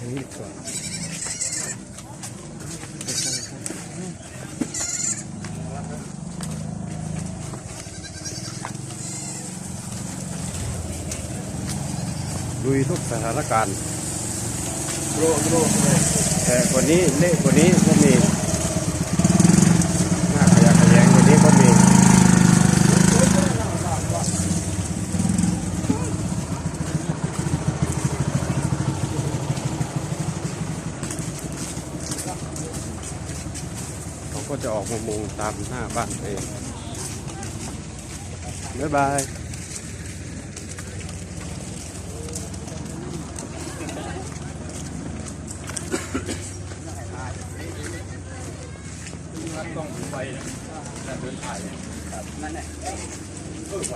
ดีกว่าลุยทุกสถานการณ์โลโลแต่กว่านี้เละกว่านี้ก็มีหน้าขยะแขยงกว่านี้ก็มีเขา ก็จะออกมามุงตามหน้าบ้านเองบ๊ายบายต้องไปนะเดินถ่ายนั่นแหละเออไป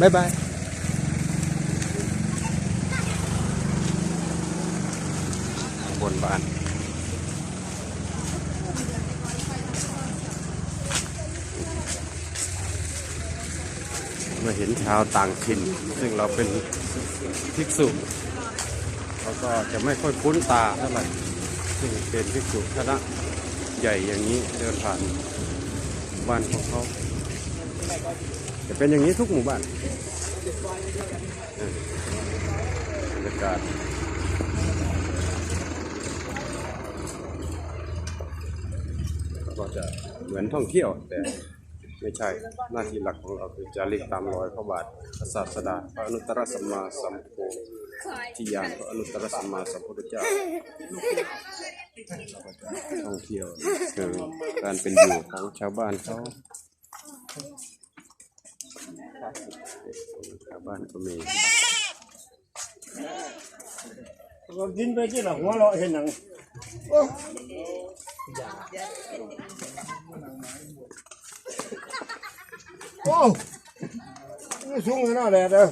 บ๊ายบายบนบ้านมาเห็นชาวต่างถิ่น ซึ่งเราเป็นภิกษุเราก็จะไม่ค่อยคุ้นตาเท่าไหร่ซึ่งเป็นภิกษุคณะใหญ่อย่างนี้เดินผ่านบ้านของเขา จะเป็นอย่างนี้ทุกหมู่บ้านเออบรรยากาศก็จะเหมือนท่องเที่ยวแต่ไม่ใช่หน้าที่หลักของเราคือจาริกตามรอยพระบาทพระศาสดาพระอนุตตรสัมมาสัมโพธิญาณพระอนุตตรสัมมาสัมพุทธเจ้าท่องเที่ยวคือการเป็นอยู่ของชาวบ้านเขา ชาวบ้านก็มีเรากินไปที่หลังหัวเราะเห็นหนังโอ้โอ้นี่สูงขนาดไหนเด้อ